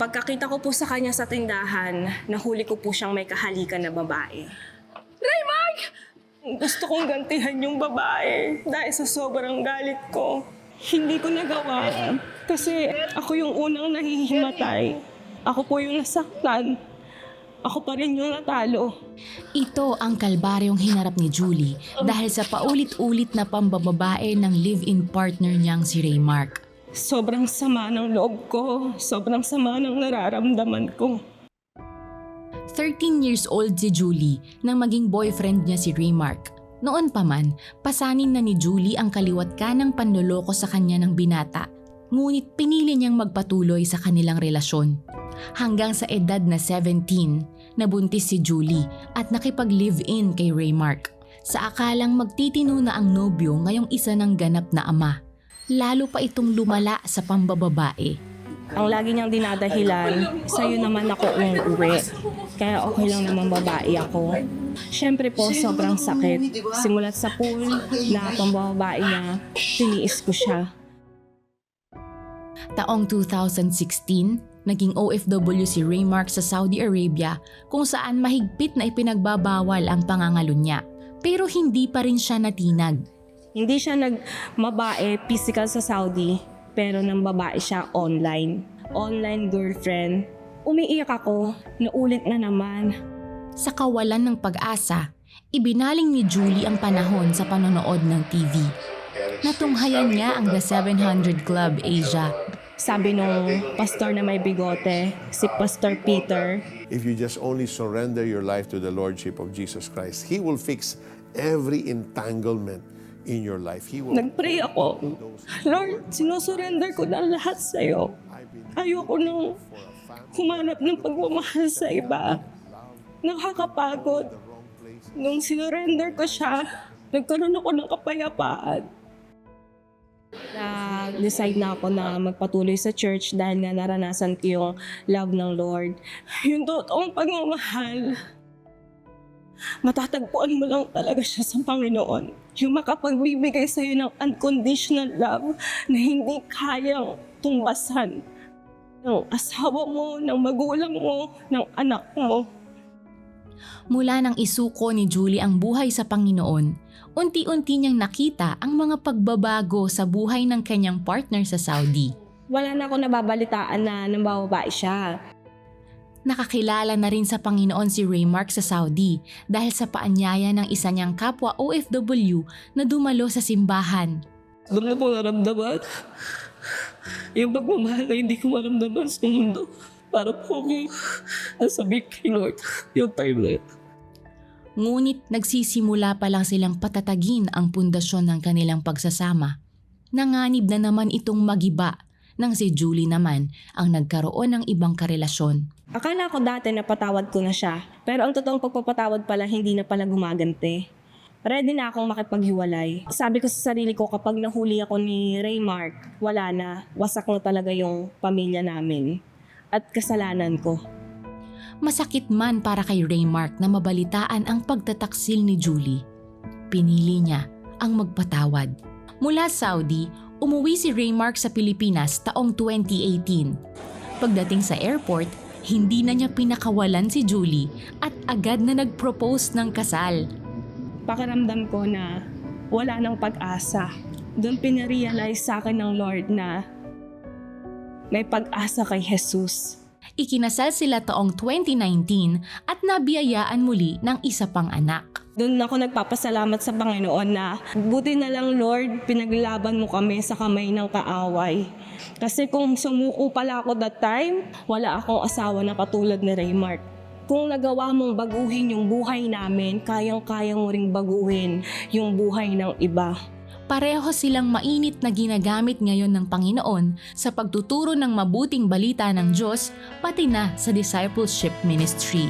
Pagkakita ko po sa kanya sa tindahan, nahuli ko po siyang may kahalikan na babae. Raymond! Gusto kong gantihan yung babae dahil sa sobrang galit ko. Hindi ko nagawa kasi ako yung unang nahihimatay. Ako po yung nasaktan. Ako pa rin yung natalo. Ito ang kalbaryong hinarap ni Julie dahil sa paulit-ulit na pambababae ng live-in partner niyang si Raymark. Sobrang sama ng loob ko. Sobrang sama ng nararamdaman ko. 13 years old si Julie nang maging boyfriend niya si Raymark. Noon pa man, pasanin na ni Julie ang kaliwat kanang panloloko sa kanya ng binata. Ngunit pinili niyang magpatuloy sa kanilang relasyon. Hanggang sa edad na 17, nabuntis si Julie at nakipag-live-in kay Raymark. Sa akalang magtitino na ang nobyo ngayong isa ng ganap na ama. Lalo pa itong lumala sa pambababae. Ang lagi niyang dinadahilan, sa'yo naman ako umuwi. Kaya okay lang naman babae ako. Siyempre po, sobrang sakit. Simulat sa pool, na pambababae niya, tiniis ko siya. Taong 2016, naging OFW si Raymark sa Saudi Arabia kung saan mahigpit na ipinagbabawal ang pangangalo niya. Pero hindi pa rin siya natinag. Hindi siya nagmabae physical sa Saudi, pero nang babae siya online. Online girlfriend. Umiiyak ako, naulit na naman. Sa kawalan ng pag-asa, ibinaling ni Julie ang panahon sa panonood ng TV. Natunghayan niya ang The 700 Club Asia. Sabi nung pastor na may bigote, si Pastor Peter, If you just only surrender your life to the Lordship of Jesus Christ, He will fix every entanglement in your life. He will. Nagpray ako. Lord, sinusurrender ko na lahat sa'yo. Ayoko nang humanap ng pagmamahal sa iba. Nakakapagod. Nung sinurrender ko siya, nagkaroon ako ng kapayapaan. Na-decide na ako na magpatuloy sa church dahil nga naranasan ko yung love ng Lord. Yung totoong pagmamahal. Matatagpuan mo lang talaga siya sa Panginoon. Yung makapagbibigay sa iyo ng unconditional love na hindi kayang tumbasan ng asawa mo, ng magulang mo, ng anak mo. Mula nang isuko ni Julie ang buhay sa Panginoon, unti-unti niyang nakita ang mga pagbabago sa buhay ng kanyang partner sa Saudi. Wala na ako nababalitaan na nambababae siya. Nakakilala na rin sa Panginoon si Raymark sa Saudi dahil sa paanyaya ng isa niyang kapwa OFW na dumalo sa simbahan. Doon na po naramdaman. Yung pagmamahal na hindi ko maramdaman sa mundo. Para po ako nasabi kay Lord yung time na yun. Ngunit nagsisimula pa lang silang patatagin ang pundasyon ng kanilang pagsasama. Nanganib na naman itong magiba nang si Julie naman ang nagkaroon ng ibang karelasyon. Akala ko dati napatawad ko na siya. Pero ang totoong pagpapatawad pala hindi na pala gumagante. Ready na akong makipaghiwalay. Sabi ko sa sarili ko kapag nahuli ako ni Raymark, wala na. Wasak na talaga yung pamilya namin. At kasalanan ko. Masakit man para kay Raymark na mabalitaan ang pagtataksil ni Julie. Pinili niya ang magpatawad. Mula Saudi, umuwi si Raymark sa Pilipinas taong 2018. Pagdating sa airport, hindi na niya pinakawalan si Julie at agad na nag-propose ng kasal. Pakiramdam ko na wala nang pag-asa. Doon pinarealize sa akin ng Lord na may pag-asa kay Jesus. Ikinasal sila taong 2019 at nabiyayaan muli ng isa pang anak. Doon ako nagpapasalamat sa Panginoon na buti na lang Lord, pinaglaban mo kami sa kamay ng kaaway. Kasi kung sumuko pala ako that time, wala akong asawa na katulad ni Raymark. Kung nagawa mong baguhin yung buhay namin, kayang-kaya mo ring baguhin yung buhay ng iba. Pareho silang mainit na ginagamit ngayon ng Panginoon sa pagtuturo ng mabuting balita ng Diyos pati na sa discipleship ministry.